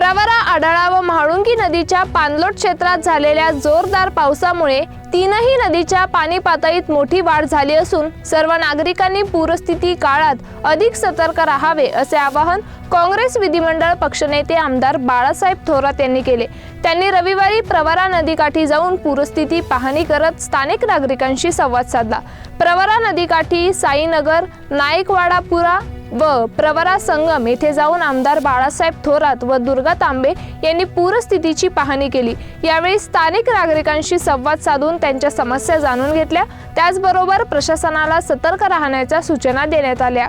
प्रवरा आढळा व म्हाळुंगी नदीच्या पाणलोट क्षेत्रात झालेल्या जोरदार पावसामुळे तीनही नदीच्या पाणी पातळीत मोठी वाढ झाली असून सर्व नागरिकांनी पूरस्थिती काळात अधिक सतर्क राहावे असे आवाहन काँग्रेस विधिमंडळ पक्षनेते आमदार बाळासाहेब थोरात यांनी केले. त्यांनी रविवारी प्रवरा नदीकाठी जाऊन पूरस्थिती पाहणी करत स्थानिक नागरिकांशी संवाद साधला. प्रवरा नदीकाठी साईनगर नाईकवाडापुरा व प्रवरा संगम येथे जाऊन आमदार बाळासाहेब थोरात व दुर्गा तांबे यांनी पूरस्थितीची पाहणी केली. यावेळी स्थानिक नागरिकांशी संवाद साधून त्यांच्या समस्या जाणून घेतल्या. त्याचबरोबर प्रशासनाला सतर्क राहण्याच्या सूचना देण्यात आल्या.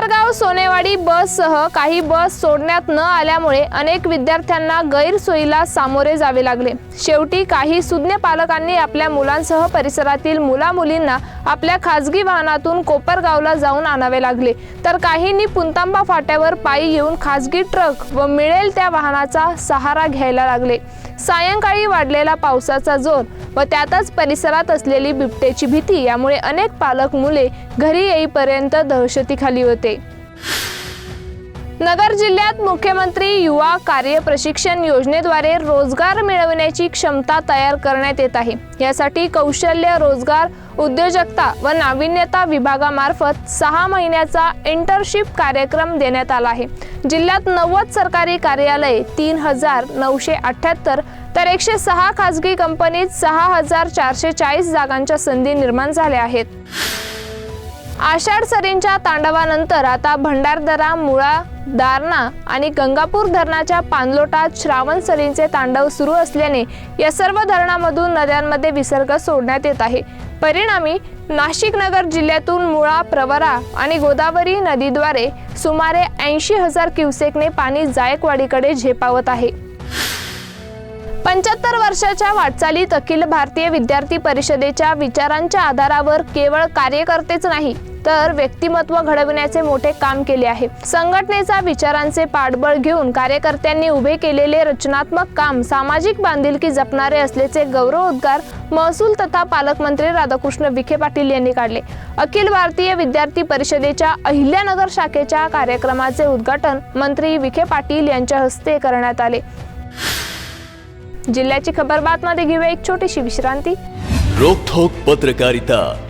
कोपरगाव सोनेवाडी बससह काही बस सोडण्यात न आल्यामुळे अनेक विद्यार्थ्यांना गैरसोयीला सामोरे जावे लागले. शेवटी काही सुज्ञ पालकांनी आपल्या मुलांसह परिसरातील मुला मुलींना आपल्या खासगी वाहनातून कोपरगावला जाऊन आणावे लागले. तर काहींनी पुंतांबा फाट्यावर पायी येऊन खासगी ट्रक व मिळेल त्या वाहनाचा सहारा घ्यायला लागले. सायंकाळी वाढलेला पावसाचा जोर व त्यातच परिसरात असलेली बिबट्याची भीती यामुळे अनेक पालक मुले घरी येईपर्यंत दहशतीखाली होते. नगर जिल्ह्यात मुख्यमंत्री युवा कार्य प्रशिक्षण योजनेद्वारे रोजगार मिळवण्याची क्षमता तयार करण्यात येत आहे. यासाठी कौशल्य रोजगार उद्योजकता व नाविन्यता विभागामार्फत सहा महिन्याचा इंटर्नशिप कार्यक्रम देण्यात आला आहे. जिल्ह्यात नव्वद सरकारी कार्यालये तीन हजार नऊशे अठ्ठ्याहत्तर तर एकशे सहा खासगी कंपनीत सहा हजार चारशे चाळीस जागांच्या संधी निर्माण झाल्या आहेत. आषाढ सरींच्या तांडवानंतर आता भंडारदरा मुळा दारणा आणि गंगापूर धरणाच्या पाणलोटात श्रावण सरींचे तांडव सुरू असल्याने या सर्व धरणामधून नद्यांमध्ये विसर्ग सोडण्यात येत आहे. परिणामी नाशिक नगर जिल्ह्यातून मुळा प्रवरा आणि गोदावरी नदीद्वारे सुमारे ऐंशी हजार क्युसेकने पाणी जायकवाडीकडे झेपावत आहे. पंच्याहत्तर वर्षाच्या वाटचालीत अखिल भारतीय विद्यार्थी परिषदेच्या विचारांच्या आधारावर केवळ कार्यकर्तेच नाही तर व्यक्तिमत्व घडविण्याचे मोठे काम केले आहे. संघटनेचा विचारांचे पाठबळ घेऊन कार्यकर्त्यांनी उभे केलेले रचनात्मक काम सामाजिक बांधिलकी जपणारे असल्याचे गौरवोद्गार महसूल तथा पालकमंत्री राधाकृष्ण विखे पाटील यांनी काढले. अखिल भारतीय विद्यार्थी परिषदेच्या अहिल्यानगर शाखेच्या कार्यक्रमाचे उद्घाटन मंत्री विखे पाटील यांच्या हस्ते करण्यात आले. जिल्ह्याची खबर बातमध्ये घेऊया एक छोटीशी विश्रांती. रोखोक पत्रकारिता.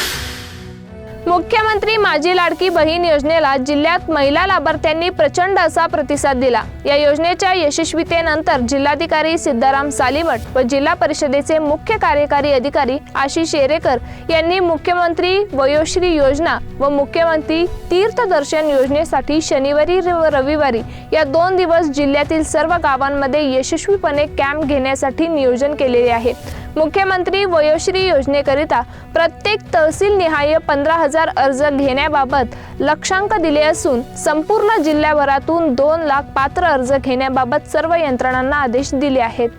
मुख्यमंत्री माझी लाडकी बहीण योजनेला जिल्ह्यात महिला लाभार्थ्यांनी प्रचंड असा प्रतिसाद दिला. या योजनेच्या यशस्वीतेनंतर जिल्हाधिकारी सिद्धाराम सालिमठ व जिल्हा परिषदेचे मुख्य कार्यकारी अधिकारी आशिष येरेकर यांनी मुख्यमंत्री वयोश्री योजना व मुख्यमंत्री तीर्थदर्शन योजनेसाठी शनिवारी व रविवारी या दोन दिवस जिल्ह्यातील सर्व गावांमध्ये यशस्वीपणे कॅम्प घेण्यासाठी नियोजन केलेले आहे. मुख्यमंत्री वयोश्री योजनेकरिता प्रत्येक तहसील निहाय पंधरा हजार अर्ज घेण्याबाबत लक्षांक दिले असून संपूर्ण जिल्ह्याभरातून दोन लाख पात्र अर्ज घेण्याबाबत सर्व यंत्रणांना आदेश दिले आहेत.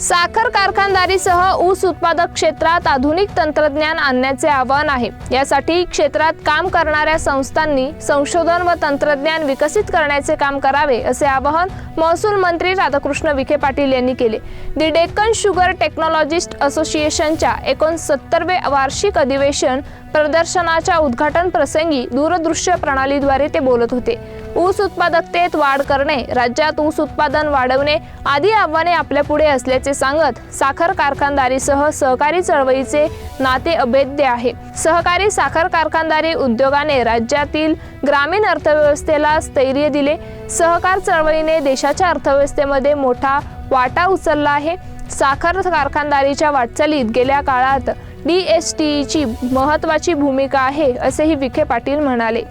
साखर कारखानदारीसह ऊस उत्पादक क्षेत्रात आधुनिक तंत्रज्ञान आणण्याचे आवाहन आहे. यासाठी क्षेत्रात काम करणाऱ्या संस्थांनी संशोधन व तंत्रज्ञान विकसित करण्याचे काम करावे असे आवाहन महसूल मंत्री राधाकृष्ण विखे पाटील यांनी केले. दी डेक्कन शुगर टेक्नॉलॉजिस्ट असोसिएशनच्या एकोणसत्तरवे वार्षिक अधिवेशन प्रदर्शनाच्या उद्घाटन प्रसंगी दूरदृश्य प्रणालीद्वारे ते बोलत होते. ऊस उत्पादकतेत वाढ करणे राज्यात ऊस उत्पादन वाढवणे आदी आव्हाने आपल्या पुढे असल्याचे सांगत साखर कारखानदारीसह सहकारी चळवळीचे नाते अभेद्य आहे. सहकारी साखर कारखानदारी उद्योगाने राज्यातील ग्रामीण अर्थव्यवस्थेला स्थैर्य दिले. सहकार चळवळीने देशाच्या अर्थव्यवस्थेमध्ये मोठा वाटा उचलला आहे. साखर कारखानदारीच्या वाटचालीत गेल्या काळात डी एस टीची महत्वाची भूमिका आहे असेही विखे पाटील म्हणाले.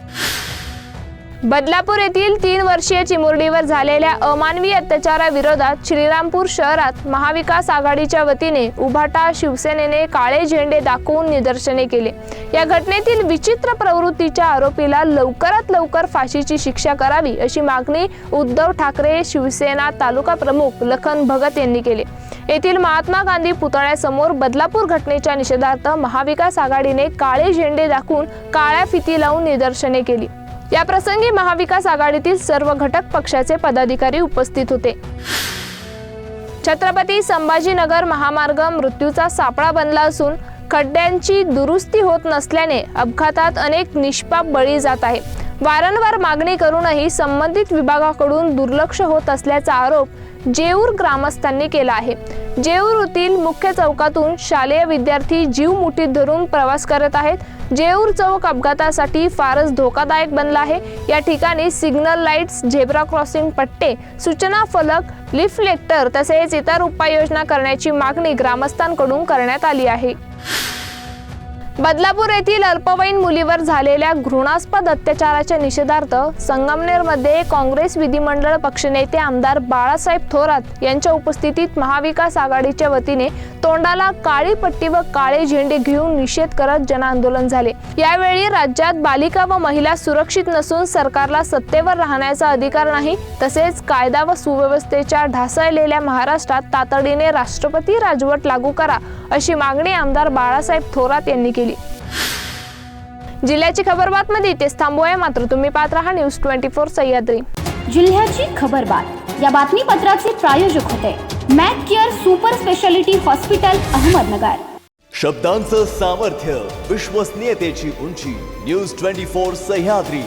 बदलापूर येथील तीन वर्षीय चिमुरडीवर झालेल्या अमानवी अत्याचाराविरोधात श्रीरामपूर शहरात महाविकास आघाडीच्या वतीने उभाटा शिवसेनेने काळे झेंडे दाखवून निदर्शने केले. या घटनेतील विचित्र प्रवृत्तीच्या आरोपीला लवकरात लवकर फाशीची शिक्षा करावी अशी मागणी उद्धव ठाकरे शिवसेना तालुका प्रमुख लखन भगत यांनी केली. येथील महात्मा गांधी पुतळ्यासमोर बदलापूर घटनेच्या निषेधार्थ महाविकास आघाडीने काळे झेंडे दाखवून काळ्या फिती लावून निदर्शने केली. या प्रसंगी महाविकास आघाडीतील सर्व घटक पक्षाचे पदाधिकारी उपस्थित होते. छत्रपती संभाजीनगर महामार्ग मृत्यूचा सापळा बनला असून खड्ड्यांची दुरुस्ती होत नसल्याने अपघातात अनेक निष्पाप बळी जात आहे वारंवार मागणी करूनही संबंधित विभागाकडून दुर्लक्ष होत असल्याचा आरोप जेऊर ग्रामस्थांनी केला आहे. जेऊरतील मुख्य चौकातून शालेय विद्यार्थी जीव मुठीत धरून प्रवास करत आहेत. जेऊर चौक अपघातासाठी फारच धोकादायक बनला आहे. या ठिकाणी सिग्नल लाईट्स झेब्रा क्रॉसिंग पट्टे सूचना फलक लिफ्लेक्टर तसेच इतर उपाययोजना करण्याची मागणी ग्रामस्थांकडून करण्यात आली आहे. बदलापूर येथील अल्पवयीन मुलीवर झालेल्या घृणास्पद अत्याचाराच्या निषेधार्थ संगमनेरमध्ये काँग्रेस विधिमंडळ पक्षनेते आमदार बाळासाहेब थोरात यांच्या उपस्थितीत महाविकास आघाडीच्या वतीने तोंडाला काळी पट्टी व काळे झेंडे घेऊन निषेध करत जनआंदोलन झाले. यावेळी राज्यात बालिका व महिला सुरक्षित नसून सरकारला सत्तेवर राहण्याचा अधिकार नाही तसेच कायदा व सुव्यवस्थेच्या ढासळलेल्या महाराष्ट्रात तातडीने राष्ट्रपती राजवट लागू करा अशी मागणी आमदार बाळासाहेब थोरात यांनी केली. जिल्ह्याची खबर बातमी इथेच थांबूया मात्र तुम्ही पाहत राहा न्यूज ट्वेंटी फोर सह्याद्री. जिल्ह्याची खबरबात या बातमीपत्राचे प्रायोजक होते Mac care super speciality hospital Ahmednagar. शब्दांचं सामर्थ्य विश्वसनीयतेची उंची. News twenty four Sahyadri.